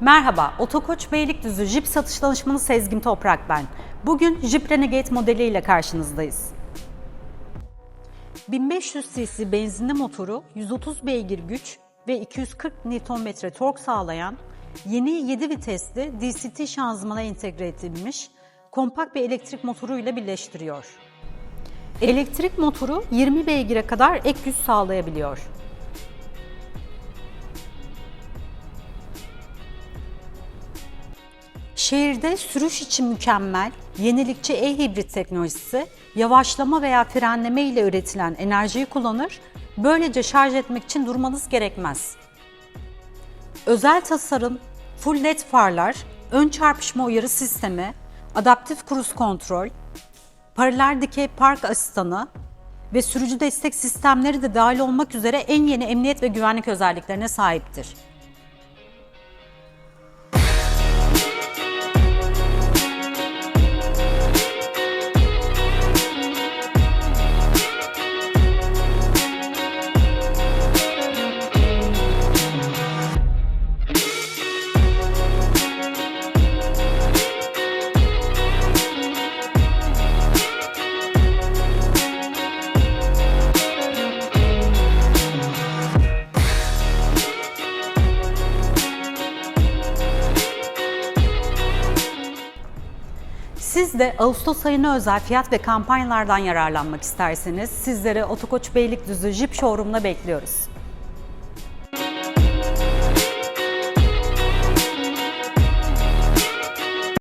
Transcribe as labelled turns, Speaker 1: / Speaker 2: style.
Speaker 1: Merhaba, Otokoç Beylikdüzü Jeep satış danışmanı Sezgin Toprak ben. Bugün Jeep Renegade modeliyle karşınızdayız. 1500 cc benzinli motoru, 130 beygir güç ve 240 Nm tork sağlayan yeni 7 vitesli DCT şanzımana entegre edilmiş kompakt bir elektrik motoruyla birleştiriyor. Elektrik motoru 20 beygire kadar ek güç sağlayabiliyor. Şehirde sürüş için mükemmel, yenilikçi e-hibrit teknolojisi, yavaşlama veya frenleme ile üretilen enerjiyi kullanır, böylece şarj etmek için durmanız gerekmez. Özel tasarım, full led farlar, ön çarpışma uyarı sistemi, adaptif cruise kontrol, paralel dikey park asistanı ve sürücü destek sistemleri de dahil olmak üzere en yeni emniyet ve güvenlik özelliklerine sahiptir. Siz de Ağustos ayına özel fiyat ve kampanyalardan yararlanmak isterseniz sizleri Otokoç Beylikdüzü Jeep Showroom'da bekliyoruz.